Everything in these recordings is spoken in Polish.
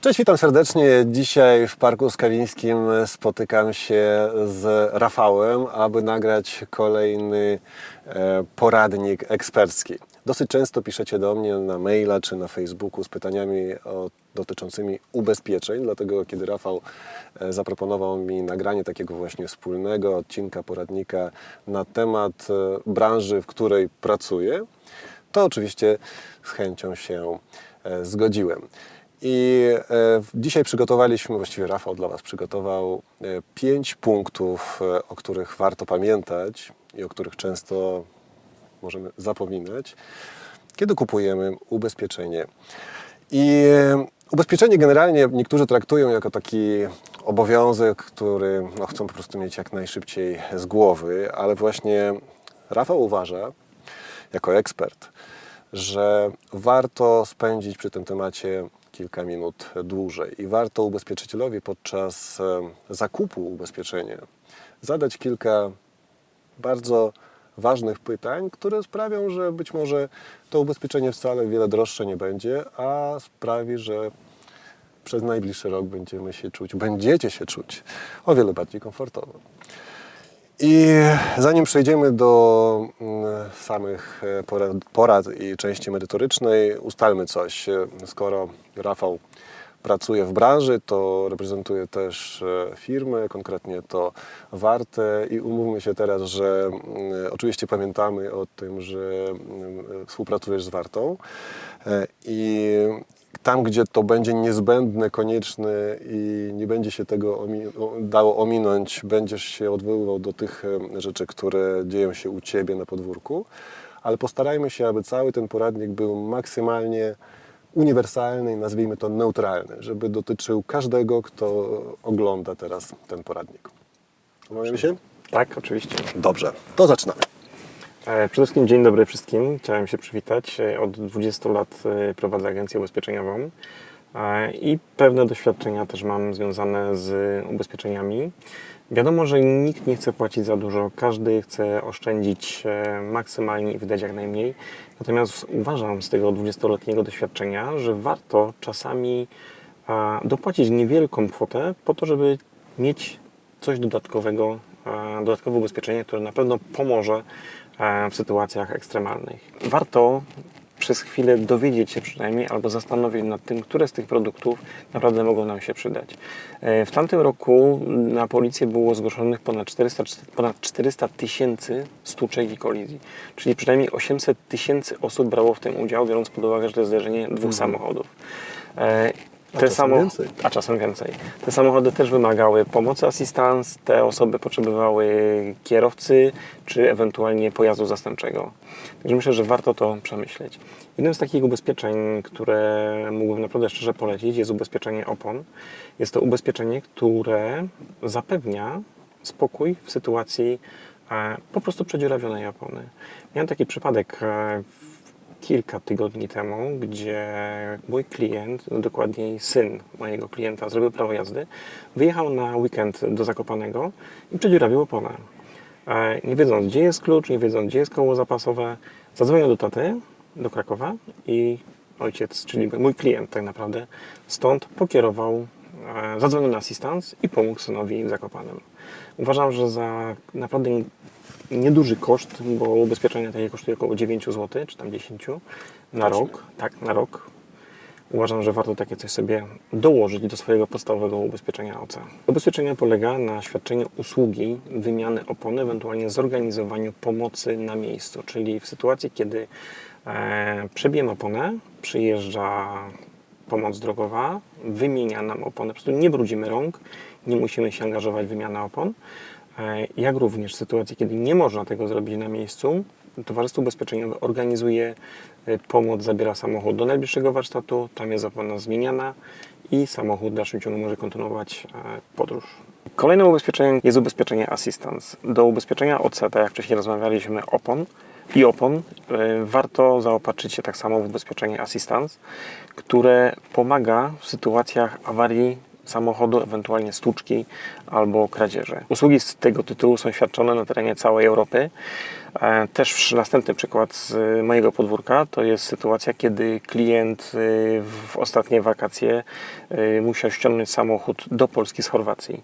Cześć, witam serdecznie. Dzisiaj w Parku Skalińskim spotykam się z Rafałem, aby nagrać kolejny e, poradnik ekspercki. Dosyć często piszecie do mnie na maila czy na Facebooku z pytaniami o, dotyczącymi ubezpieczeń, dlatego kiedy Rafał e, zaproponował mi nagranie takiego właśnie wspólnego odcinka poradnika na temat e, branży, w której pracuję, to oczywiście z chęcią się zgodziłem. I e, dzisiaj przygotowaliśmy, właściwie Rafał dla Was przygotował e, pięć punktów, e, o których warto pamiętać i o których często możemy zapominać, kiedy kupujemy ubezpieczenie. I ubezpieczenie generalnie niektórzy traktują jako taki obowiązek, który no, chcą po prostu mieć jak najszybciej z głowy, ale właśnie Rafał uważa, jako ekspert, że warto spędzić przy tym temacie kilka minut dłużej i warto ubezpieczycielowi podczas e, zakupu ubezpieczenia zadać kilka bardzo ważnych pytań, które sprawią, że być może to ubezpieczenie wcale wiele droższe nie będzie, a sprawi, że przez najbliższy rok będziemy się czuć, będziecie się czuć o wiele bardziej komfortowo. I zanim przejdziemy do mm, samych e, porad, i części merytorycznej, ustalmy coś. Skoro Rafał pracuje w branży, to reprezentuje też e, firmy, konkretnie to Warte i umówmy się teraz, że mm, oczywiście pamiętamy o tym, że mm, współpracujesz z Wartą E, i tam, gdzie to będzie niezbędne, konieczne i nie będzie się tego dało ominąć, będziesz się odwoływał do tych rzeczy, które dzieją się u Ciebie na podwórku, ale postarajmy się, aby cały ten poradnik był maksymalnie uniwersalny i nazwijmy to neutralny, żeby dotyczył każdego, kto ogląda teraz ten poradnik. Umawiamy się? Tak, oczywiście. Dobrze, to zaczynamy. E, Przede wszystkim dzień dobry wszystkim. Chciałem się przywitać. E, Od 20 lat e, prowadzę agencję ubezpieczeniową i pewne doświadczenia też mam związane z ubezpieczeniami. Wiadomo, że nikt nie chce płacić za dużo, każdy chce oszczędzić maksymalnie i wydać jak najmniej. Natomiast uważam z tego 20-letniego doświadczenia, że warto czasami dopłacić niewielką kwotę po to, żeby mieć coś dodatkowego, dodatkowe ubezpieczenie, które na pewno pomoże w sytuacjach ekstremalnych. Warto przez chwilę dowiedzieć się przynajmniej albo zastanowić nad tym, które z tych produktów naprawdę mogą nam się przydać. E, W tamtym roku na policję było zgłoszonych ponad 400 ponad 400 tysięcy stłuczek i kolizji, czyli przynajmniej 800 tysięcy osób brało w tym udział, biorąc pod uwagę, że to jest zderzenie dwóch samochodów. A czasem więcej. a czasem więcej. Te samochody też wymagały pomocy asystans, te osoby potrzebowały kierowcy, czy ewentualnie pojazdu zastępczego. Także myślę, że warto to przemyśleć. Jednym z takich ubezpieczeń, które mógłbym naprawdę szczerze polecić, jest ubezpieczenie opon. Jest to ubezpieczenie, które zapewnia spokój w sytuacji e, po prostu przedziurawionej opony. Miałem taki przypadek e, kilka tygodni temu, gdzie mój klient, dokładniej syn mojego klienta, zrobił prawo jazdy, wyjechał na weekend do Zakopanego i przedziurawił oponę. E, Nie wiedząc, gdzie jest klucz, nie wiedząc, gdzie jest koło zapasowe, zadzwonił do taty, do Krakowa i ojciec, czyli mój klient tak naprawdę, stąd pokierował, e, zadzwonił na asystans i pomógł synowi w Zakopanem. Uważam, że za naprawdę nieduży koszt, bo ubezpieczenie takie kosztuje około 9 zł, czy tam 10 na rok. Tak, na rok. Uważam, że warto takie coś sobie dołożyć do swojego podstawowego ubezpieczenia OC. Ubezpieczenie polega na świadczeniu usługi wymiany opony, ewentualnie zorganizowaniu pomocy na miejscu, czyli w sytuacji, kiedy e, przebijemy oponę, przyjeżdża pomoc drogowa, wymienia nam oponę, po prostu nie brudzimy rąk, nie musimy się angażować w wymianę opon. E, Jak również w sytuacji, kiedy nie można tego zrobić na miejscu, Towarzystwo Ubezpieczeniowe organizuje e, pomoc, zabiera samochód do najbliższego warsztatu, tam jest opona zmieniana i samochód w dalszym ciągu może kontynuować e, podróż. Kolejnym ubezpieczeniem jest ubezpieczenie Assistance. Do ubezpieczenia OC, tak jak wcześniej rozmawialiśmy, opon i opon, warto zaopatrzyć się tak samo w ubezpieczenie Assistance, które pomaga w sytuacjach awarii samochodu, ewentualnie stłuczki albo kradzieży. Usługi z tego tytułu są świadczone na terenie całej Europy. E, Też następny przykład z mojego podwórka to jest sytuacja, kiedy klient y, w ostatnie wakacje musiał ściągnąć samochód do Polski z Chorwacji.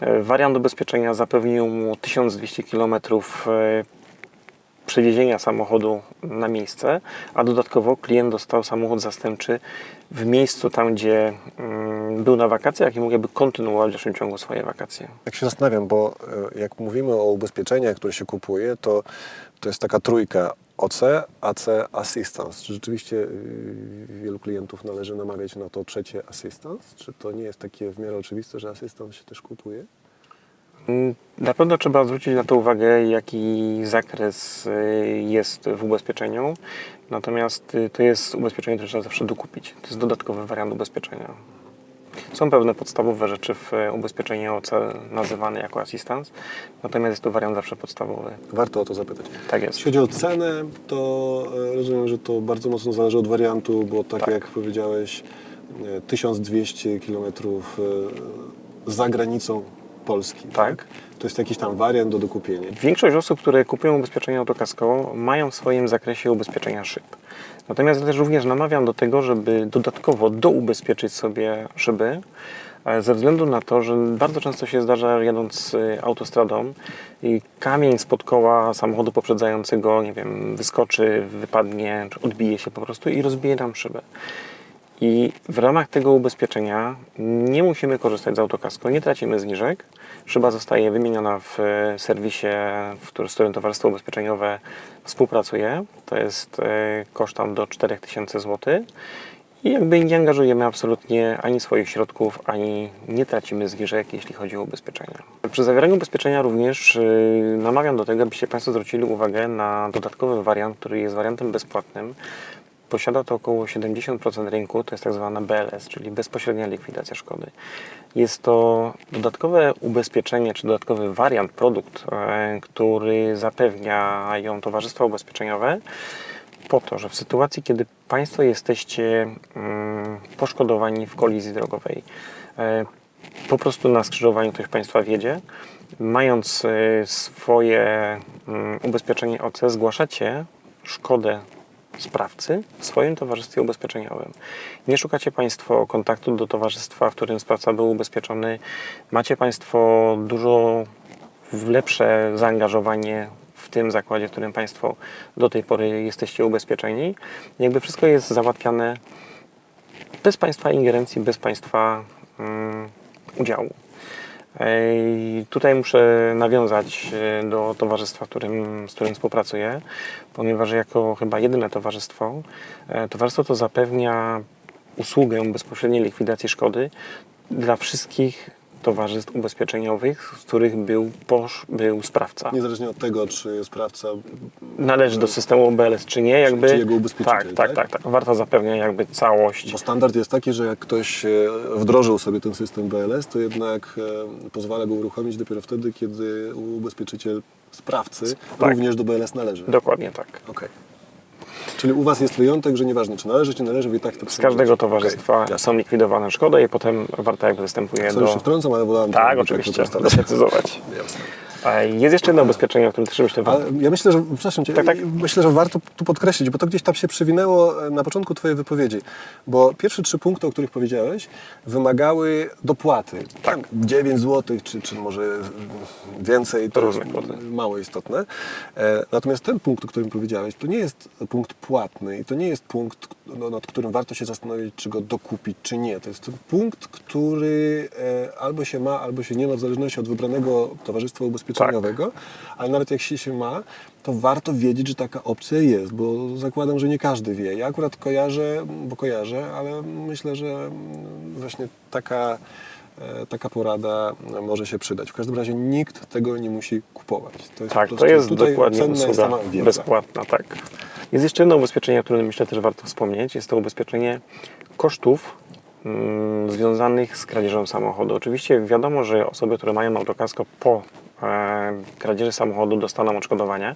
E, Wariant ubezpieczenia zapewnił mu 1200 km przewiezienia samochodu na miejsce, a dodatkowo klient dostał samochód zastępczy w miejscu tam, gdzie mm, był na wakacjach i mógł jakby kontynuować w dalszym ciągu swoje wakacje. Tak się zastanawiam, bo e, jak mówimy o ubezpieczeniach, które się kupuje, to, to jest taka trójka OC, AC, Assistance. Czy rzeczywiście y, wielu klientów należy namawiać na to trzecie Assistance? Czy to nie jest takie w miarę oczywiste, że Assistance się też kupuje? Mm, Na pewno trzeba zwrócić na to uwagę, jaki zakres y, jest w ubezpieczeniu. Natomiast y, to jest ubezpieczenie, które trzeba zawsze dokupić. To jest dodatkowy wariant ubezpieczenia. Są pewne podstawowe rzeczy w y, ubezpieczeniu OC nazywane jako assistance, natomiast jest to wariant zawsze podstawowy. Warto o to zapytać. Tak jest. Jeśli chodzi o cenę, to e, rozumiem, że to bardzo mocno zależy od wariantu, bo tak, Tak. jak powiedziałeś, e, 1200 km e, za granicą Polski. Tak. To jest jakiś tam wariant do dokupienia. Większość osób, które kupują ubezpieczenie autokasko, mają w swoim zakresie ubezpieczenia szyb. Natomiast ja też również namawiam do tego, żeby dodatkowo doubezpieczyć sobie szyby, e, ze względu na to, że bardzo często się zdarza jadąc e, autostradą i kamień spod koła samochodu poprzedzającego, nie wiem, wyskoczy, wypadnie, czy odbije się po prostu i rozbije nam szybę. I w ramach tego ubezpieczenia nie musimy korzystać z autokasko, nie tracimy zniżek. Szyba zostaje wymieniona w e, serwisie, w którym, z którym Towarzystwo Ubezpieczeniowe współpracuje. To jest e, koszt tam do 4000 zł. I jakby nie angażujemy absolutnie ani swoich środków, ani nie tracimy zniżek, jeśli chodzi o ubezpieczenia. Przy zawieraniu ubezpieczenia również yy, namawiam do tego, abyście Państwo zwrócili uwagę na dodatkowy wariant, który jest wariantem bezpłatnym. Posiada to około 70% rynku, to jest tak zwana BLS, czyli bezpośrednia likwidacja szkody. Jest to dodatkowe ubezpieczenie, czy dodatkowy wariant, produkt, e, który zapewniają towarzystwa ubezpieczeniowe po to, że w sytuacji, kiedy Państwo jesteście mm, poszkodowani w kolizji drogowej, e, po prostu na skrzyżowaniu ktoś Państwa wiedzie, mając e, swoje mm, ubezpieczenie OC, zgłaszacie szkodę sprawcy w swoim towarzystwie ubezpieczeniowym. Nie szukacie Państwo kontaktu do towarzystwa, w którym sprawca był ubezpieczony. Macie Państwo dużo lepsze zaangażowanie w tym zakładzie, w którym Państwo do tej pory jesteście ubezpieczeni. Jakby wszystko jest załatwiane bez Państwa ingerencji, bez Państwa mm, udziału. Ej, Tutaj muszę nawiązać e, do towarzystwa, którym, z którym współpracuję, ponieważ jako chyba jedyne towarzystwo, e, towarzystwo to zapewnia usługę bezpośredniej likwidacji szkody dla wszystkich towarzystw ubezpieczeniowych, z których był, posz, był sprawca. Niezależnie od tego, czy sprawca Należy do systemu BLS czy nie, jakby. czy jego ubezpieczyciel, tak, tak, tak? tak, tak. Warto zapewnia jakby całość. Bo standard jest taki, że jak ktoś e, wdrożył sobie ten system BLS, to jednak e, pozwala go uruchomić dopiero wtedy, kiedy ubezpieczyciel sprawcy Tak. również do BLS należy. Dokładnie tak. Okej. Czyli u Was jest wyjątek, że nieważne czy należy, czy należy, i tak to Z każdego towarzystwa Okay. są likwidowane szkody i potem warta jakby występuje Sorry, do... się wtrącam, ale wolałem Tak, oczywiście, tak to ustalać. doprecyzować. Jasne. A Jest jeszcze jedno ubezpieczenie, o którym też myślę Ale ja myślę, że, przepraszam Cię, Tak, tak. myślę, że warto tu podkreślić, bo to gdzieś tam się przewinęło e, na początku Twojej wypowiedzi, bo pierwsze trzy punkty, o których powiedziałeś, wymagały dopłaty. Tak. 9 zł, czy, czy może więcej, to Różne jest mało istotne. E, Natomiast ten punkt, o którym powiedziałeś, to nie jest punkt płatny i to nie jest punkt, no, nad którym warto się zastanowić, czy go dokupić, czy nie. To jest punkt, który e, albo się ma, albo się nie ma, w zależności od wybranego towarzystwa ubezpieczeniowego, ale nawet jak się się ma, to warto wiedzieć, że taka opcja jest, bo zakładam, że nie każdy wie. Ja akurat kojarzę, bo kojarzę, ale myślę, że właśnie taka, e, taka porada może się przydać. W każdym razie nikt tego nie musi kupować. To jest Tak, to jest dokładnie cenna jest usługa wiedza. bezpłatna, tak. Jest jeszcze jedno ubezpieczenie, o którym myślę też warto wspomnieć. Jest to ubezpieczenie kosztów mm, związanych z kradzieżą samochodu. Oczywiście wiadomo, że osoby, które mają autokasko po kradzieży samochodu dostaną odszkodowanie.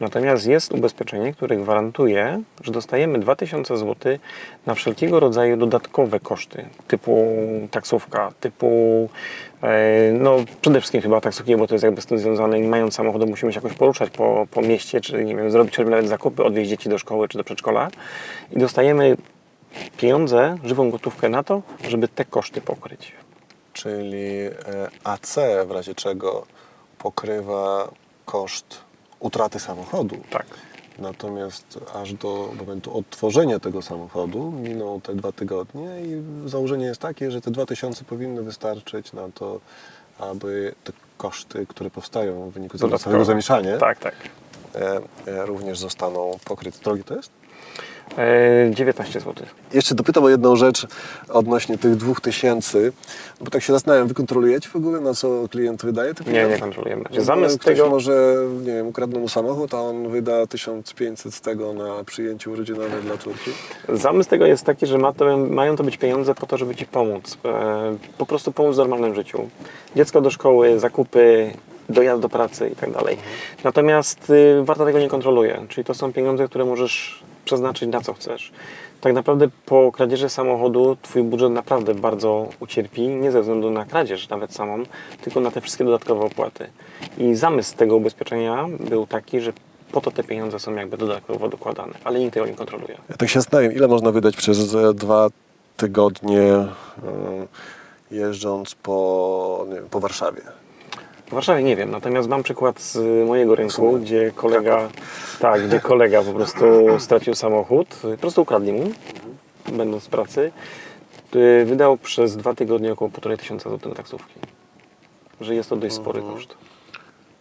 Natomiast jest ubezpieczenie, które gwarantuje, że dostajemy 2000 zł na wszelkiego rodzaju dodatkowe koszty, typu taksówka, typu e, no przede wszystkim chyba taksówki, bo to jest jakby z tym związane i mając samochód musimy się jakoś poruszać po, po mieście, czy nie wiem, zrobić nawet zakupy, odwieźć dzieci do szkoły czy do przedszkola i dostajemy pieniądze, żywą gotówkę na to, żeby te koszty pokryć. Czyli e, AC w razie czego pokrywa koszt utraty samochodu. Tak. Natomiast aż do momentu odtworzenia tego samochodu miną te dwa tygodnie i założenie jest takie, że te 2000 powinny wystarczyć na to, aby te koszty, które powstają w wyniku tego całego zamieszania, Tak, tak. E, e, również zostaną pokryte. Drogi to jest? E, 19 zł. Jeszcze dopytam o jedną rzecz odnośnie tych 2000, bo tak się zastanawiam, wy kontrolujecie w ogóle, na co klient wydaje te Nie, pieniądze? nie kontrolujemy. Zamysł ktoś tego... może, nie wiem, ukradną mu samochód, a on wyda 1500 z tego na przyjęcie urodzinowe dla córki. Zamysł tego jest taki, że ma to, mają to być pieniądze po to, żeby Ci pomóc. E, po prostu pomóc w normalnym życiu. Dziecko do szkoły, zakupy, dojazd do pracy i tak dalej. Natomiast y, warto tego nie kontroluje. Czyli to są pieniądze, które możesz przeznaczyć na co chcesz. Tak naprawdę po kradzieży samochodu Twój budżet naprawdę bardzo ucierpi, nie ze względu na kradzież nawet samą, tylko na te wszystkie dodatkowe opłaty. I zamysł tego ubezpieczenia był taki, że po to te pieniądze są jakby dodatkowo dokładane, ale nikt tego nie kontroluje. Ja tak się zastanawiam, ile można wydać przez e, dwa tygodnie e, jeżdżąc po, wiem, po Warszawie. W Warszawie nie wiem, natomiast mam przykład z mojego rynku, gdzie kolega, tak, gdzie kolega po prostu stracił samochód, po prostu ukradli mu, będąc w pracy, y, wydał przez dwa tygodnie około 1,5 tysiąca złotych na taksówki. Że jest to dość spory koszt.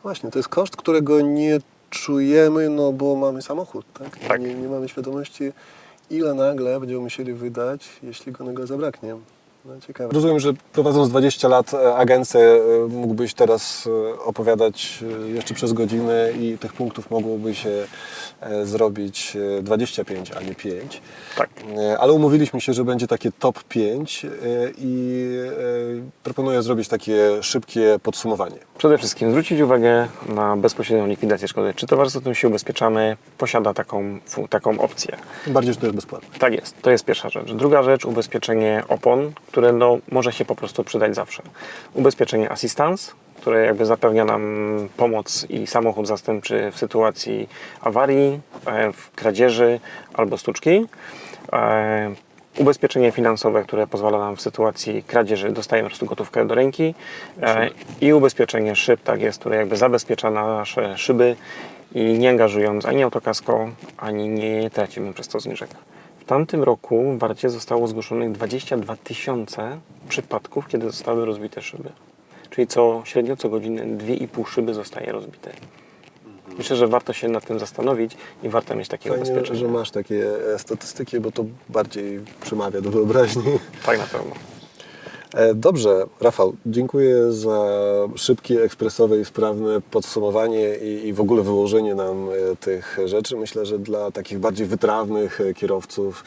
Właśnie, to jest koszt, którego nie czujemy, no bo mamy samochód, tak? Tak. Nie, nie mamy świadomości, ile nagle będziemy musieli wydać, jeśli go nagle zabraknie. No, ciekawe. Rozumiem, że prowadząc 20 lat e, agencję, e, mógłbyś teraz e, opowiadać jeszcze przez godzinę i tych punktów mogłoby się zrobić e, 25, a nie 5. Tak. Ale umówiliśmy się, że będzie takie top 5 e, i proponuję zrobić takie szybkie podsumowanie. Przede wszystkim zwrócić uwagę na bezpośrednią likwidację szkody. Czy towarzystwo, którym się ubezpieczamy, posiada taką, taką opcję? Tym bardziej, że to jest bezpłatne. Tak jest, to jest pierwsza rzecz. Druga rzecz, ubezpieczenie opon, które no, może się po prostu przydać zawsze. Ubezpieczenie assistance, które jakby zapewnia nam pomoc i samochód zastępczy w sytuacji awarii, e, w kradzieży albo stuczki. E, Ubezpieczenie finansowe, które pozwala nam w sytuacji kradzieży dostajemy po prostu gotówkę do ręki e, i ubezpieczenie szyb, tak jest, które jakby zabezpiecza nasze szyby i nie angażując ani autokasko, ani nie tracimy przez to zniżek. W tamtym roku w Warcie zostało zgłoszonych 22 tysiące przypadków, kiedy zostały rozbite szyby. Czyli co średnio co godzinę 2,5 szyby zostaje rozbite. Myślę, że warto się nad tym zastanowić i warto mieć takie Fajnie, ubezpieczenie. że masz takie statystyki, bo to bardziej przemawia do wyobraźni. Tak na pewno. E, Dobrze, Rafał, dziękuję za szybkie, ekspresowe i sprawne podsumowanie i, i w ogóle wyłożenie nam e, tych rzeczy. Myślę, że dla takich bardziej wytrawnych e, kierowców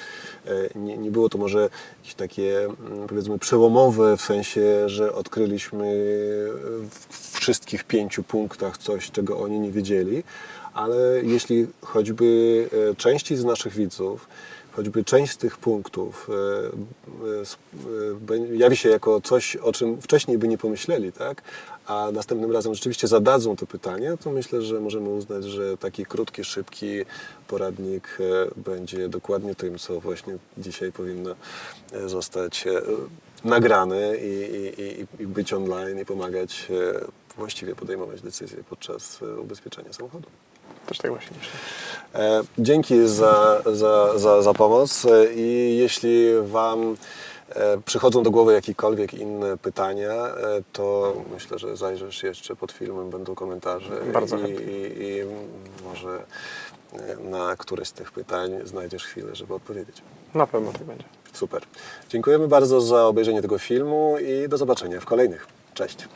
nie, nie było to może jakieś takie mm, powiedzmy przełomowe w sensie, że odkryliśmy w wszystkich pięciu punktach coś, czego oni nie wiedzieli, ale jeśli choćby części z naszych widzów choćby część z tych punktów e, e, e, jawi się jako coś, o czym wcześniej by nie pomyśleli, tak? a następnym razem rzeczywiście zadadzą to pytanie, to myślę, że możemy uznać, że taki krótki, szybki poradnik będzie dokładnie tym, co właśnie dzisiaj powinno zostać nagrane i, i, i, być online i pomagać właściwie podejmować decyzje podczas ubezpieczenia samochodu. Też tak właśnie myślę. E, Dzięki za, za, za, za pomoc E, i jeśli Wam e, przychodzą do głowy jakiekolwiek inne pytania, to myślę, że zajrzysz jeszcze pod filmem, będą komentarze Bardzo i, chętnie. i, i może na któreś z tych pytań znajdziesz chwilę, żeby odpowiedzieć. Na pewno tak będzie. Super. Dziękujemy bardzo za obejrzenie tego filmu i do zobaczenia w kolejnych. Cześć.